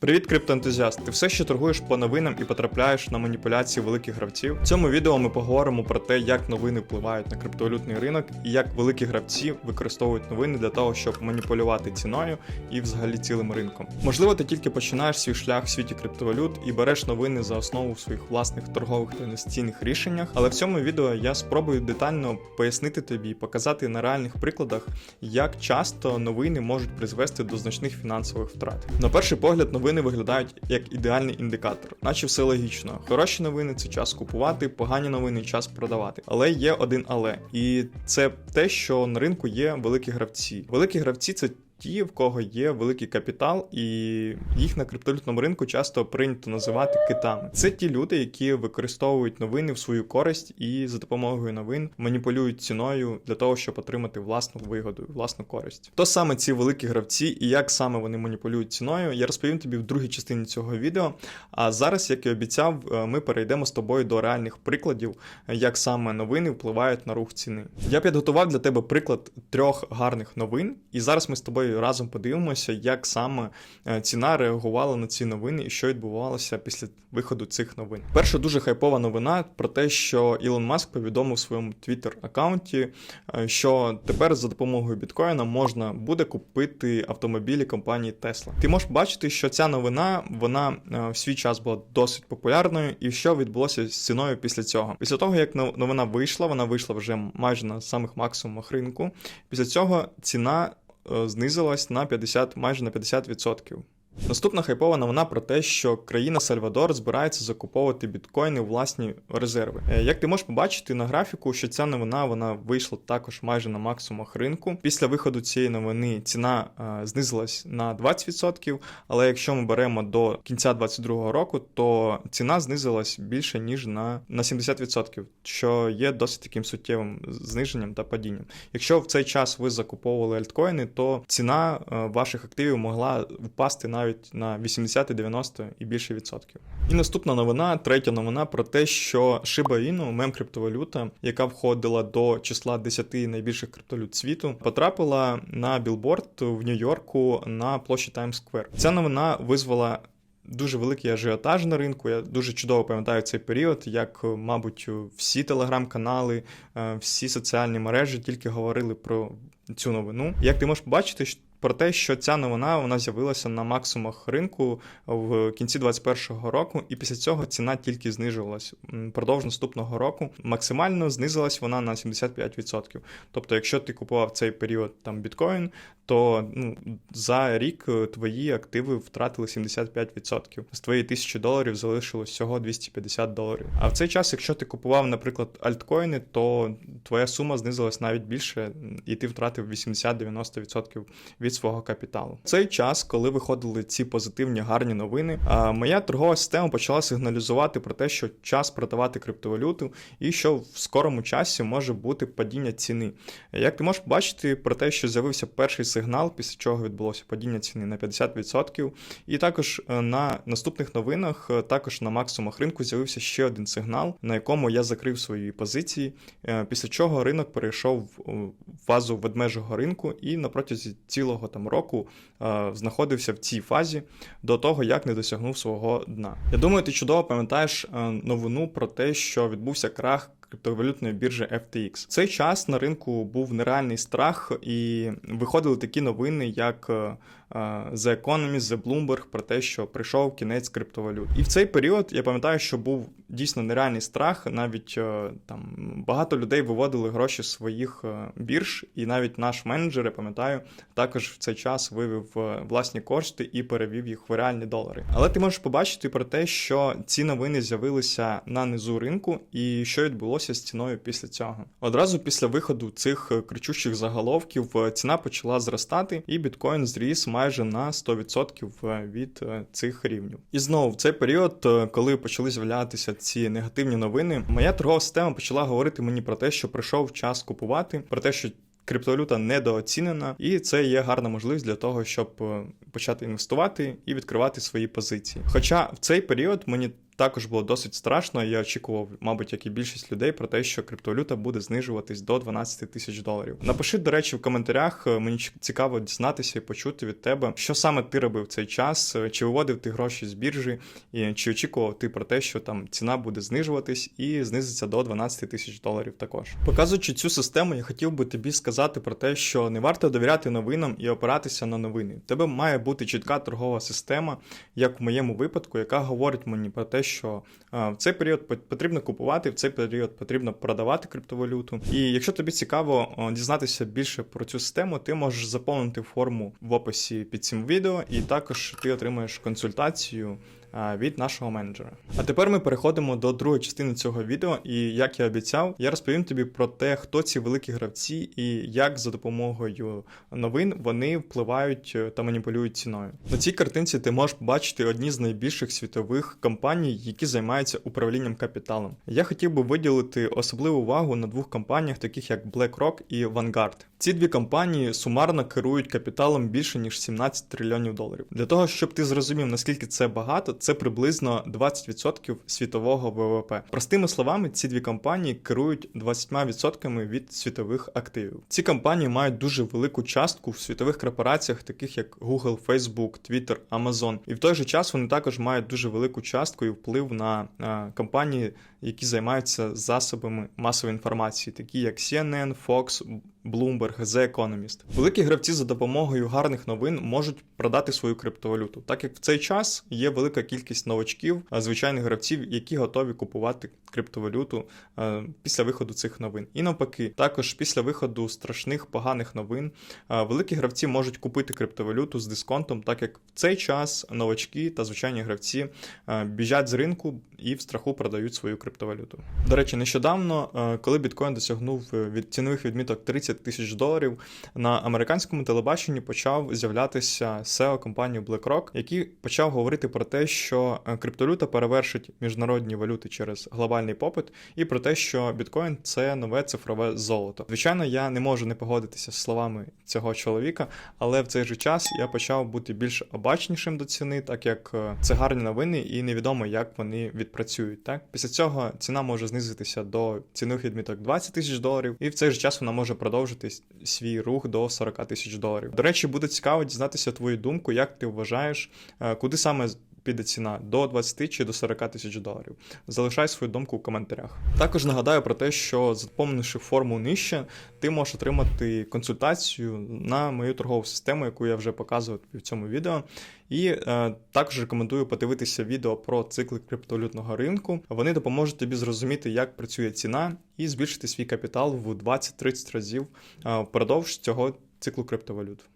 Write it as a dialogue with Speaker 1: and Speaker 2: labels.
Speaker 1: Привіт, криптоентузіаст! Ти все ще торгуєш по новинам і потрапляєш на маніпуляції великих гравців. В цьому відео ми поговоримо про те, як новини впливають на криптовалютний ринок і як великі гравці використовують новини для того, щоб маніпулювати ціною і взагалі цілим ринком. Можливо, ти тільки починаєш свій шлях в світі криптовалют і береш новини за основу в своїх власних торгових та інвестиційних рішеннях. Але в цьому відео я спробую детально пояснити тобі і показати на реальних прикладах, як часто новини можуть призвести до значних фінансових втрат. На перший погляд, новини виглядають як ідеальний індикатор, наче все логічно. Хороші новини це час купувати, погані новини час продавати. Але є один але, і це те, що на ринку є великі гравці. Великі гравці це. Ті, в кого є великий капітал, і їх на криптовалютному ринку часто прийнято називати китами. Це ті люди, які використовують новини в свою користь і за допомогою новин маніпулюють ціною для того, щоб отримати власну вигоду, власну користь. То саме ці великі гравці і як саме вони маніпулюють ціною, я розповім тобі в другій частині цього відео. А зараз, як і обіцяв, е, ми перейдемо з тобою до реальних прикладів, як саме новини впливають на рух ціни. Я підготував для тебе приклад трьох гарних новин, і зараз ми з тобою разом подивимося, як саме е, ціна реагувала на ці новини і що відбувалося після виходу цих новин. Перша дуже хайпова новина про те, що Ілон Маск повідомив у своєму твіттер аккаунті, е, що тепер за допомогою біткоїна можна буде купити автомобілі компанії Tesla. Ти можеш бачити, що ця новина вона е, в свій час була досить популярною, і що відбулося з ціною після цього. Після того, як новина вийшла, вона вийшла вже майже на самих максимумах ринку. Після цього ціна знизилась на 50, майже на 50%. Наступна хайпова новина про те, що країна Сальвадор збирається закуповувати біткоїни у власні резерви. Е, Як ти можеш побачити на графіку, що ця новина вона вийшла також майже на максимумах ринку. Після виходу цієї новини ціна е, знизилась на 20%, але якщо ми беремо до кінця 2022 року, то ціна знизилась більше ніж на, на 70%, що є досить таким суттєвим зниженням та падінням. Якщо в цей час ви закуповували альткоїни, то ціна е, ваших активів могла впасти навіть на 80, 90 і більше відсотків. І наступна новина, третя новина про те, що Shiba Inu, мем криптовалюта, яка входила до числа 10 найбільших криптовалют світу, потрапила на білборд в Нью-Йорку на площі Таймс-сквер. Ця новина визвала дуже великий ажіотаж на ринку. Я дуже чудово пам'ятаю цей період, як, мабуть, всі телеграм-канали, е, всі соціальні мережі тільки говорили про цю новину. Як ти можеш побачити, про те, що ця новина вона з'явилася на максимумах ринку в кінці 2021 року, і після цього ціна тільки знижувалась впродовж наступного року. Максимально знизилась вона на 75%. Тобто, якщо ти купував цей період там біткоін, то ну, за рік е, твої активи втратили 75%. З твоєї тисячі доларів залишилось всього 250 доларів. А в цей час, якщо ти купував, наприклад, альткоїни, то твоя сума знизилась навіть більше, і ти втратив 80-90% від свого капіталу. В цей час, коли виходили ці позитивні гарні новини, моя торгова система почала сигналізувати про те, що час продавати криптовалюту, і що в скорому часі може бути падіння ціни. Як ти можеш бачити про те, що з'явився перший сигнал, після чого відбулося падіння ціни на 50%, і також е, на наступних новинах, е, також на максимумах ринку з'явився ще один сигнал, на якому я закрив свої позиції, е, після чого ринок перейшов в фазу ведмежого ринку і на протязі цілого там року е, знаходився в цій фазі до того, як не досягнув свого дна. Я думаю, ти чудово пам'ятаєш е, новину про те, що відбувся крах. Криптовалютної біржі FTX. В цей час на ринку був нереальний страх, і виходили такі новини, як е, The Economist, The Bloomberg про те, що прийшов кінець криптовалют. І в цей період я пам'ятаю, що був дійсно нереальний страх. Навіть е, там багато людей виводили гроші з своїх е, бірж, і навіть наш менеджер, я пам'ятаю, також в цей час вивів е, власні кошти і перевів їх в реальні долари. Але ти можеш побачити про те, що ці новини з'явилися на низу ринку, і що відбулося з ціною після цього. Одразу після виходу цих е, кричущих заголовків е, ціна почала зростати, і біткоін зріс майже на 100% від е, цих рівнів. І знову в цей період, е, коли почали з'являтися ці негативні новини, моя торгова система почала говорити мені про те, що прийшов час купувати, про те, що Криптовалюта недооцінена, і це є гарна можливість для того, щоб е, почати інвестувати і відкривати свої позиції. Хоча в цей період мені також було досить страшно. Я очікував, мабуть, як і більшість людей, про те, що криптовалюта буде знижуватись до 12 тисяч доларів. Напиши, до речі, в коментарях. е, Мені цікаво дізнатися і почути від тебе, що саме ти робив в цей час, е, чи виводив ти гроші з біржі, і чи очікував ти про те, що там ціна буде знижуватись і знизиться до 12 тисяч доларів також. Показуючи цю систему, я хотів би тобі сказати про те, що не варто довіряти новинам і опиратися на новини. Тебе має бути чітка торгова система, як в моєму випадку, яка говорить мені про те, що в цей період потрібно купувати, в цей період потрібно продавати криптовалюту. І якщо тобі цікаво дізнатися більше про цю систему, ти можеш заповнити форму в описі під цим відео, і також ти отримаєш консультацію від нашого менеджера. А тепер ми переходимо до другої частини цього відео, і як я обіцяв, я розповім тобі про те, хто ці великі гравці і як за допомогою новин вони впливають е, та маніпулюють ціною. На цій картинці ти можеш побачити одні з найбільших світових компаній, які займаються управлінням капіталом. Я хотів би виділити особливу увагу на двох компаніях, таких як BlackRock і Vanguard. Ці дві компанії сумарно керують капіталом більше ніж 17 трильйонів доларів. Для того, щоб ти зрозумів, наскільки це багато, це приблизно 20% світового ВВП. Простими словами, ці дві компанії керують 20% від світових активів. Ці компанії мають дуже велику частку в світових корпораціях, таких як Google, Facebook, Twitter, Amazon. І в той же час вони також мають дуже велику частку і вплив на е, компанії, які займаються засобами масової інформації, такі як CNN, Fox, Bloomberg, The Economist. Великі гравці за допомогою гарних новин можуть продати свою криптовалюту, так як в цей час є велика кількість новачків, звичайних гравців, які готові купувати криптовалюту е, після виходу цих новин. І навпаки, також після виходу страшних поганих новин е, великі гравці можуть купити криптовалюту з дисконтом, так як в цей час новачки та звичайні гравці е, біжать з ринку і в страху продають свою криптовалюту. До речі, нещодавно, е, коли біткоін досягнув е, від цінових відміток 30 тисяч доларів, на американському телебаченні почав з'являтися SEO компанії BlackRock, який почав говорити про те, що е, криптовалюта перевершить міжнародні валюти через глобальний попит, і про те, що біткоін це нове цифрове золото. Звичайно, я не можу не погодитися з словами цього чоловіка, але в цей же час я почав бути більш обачнішим до ціни, так як це гарні новини, і невідомо, як вони відпрацюють. Так після цього ціна може знизитися до цінових відміток 20 тисяч доларів, і в цей же час вона може продовжити свій рух до 40 тисяч доларів. До речі, буде цікаво дізнатися твою думку, як ти вважаєш, е, куди саме піде ціна до 20 чи до 40 тисяч доларів. Залишай свою думку в коментарях. Також нагадаю про те, що заповнивши форму нижче, ти можеш отримати консультацію на мою торгову систему, яку я вже показував в цьому відео. І е, також рекомендую подивитися відео про цикли криптовалютного ринку. Вони допоможуть тобі зрозуміти, як працює ціна, і збільшити свій капітал в 20-30 разів е, впродовж цього циклу криптовалют.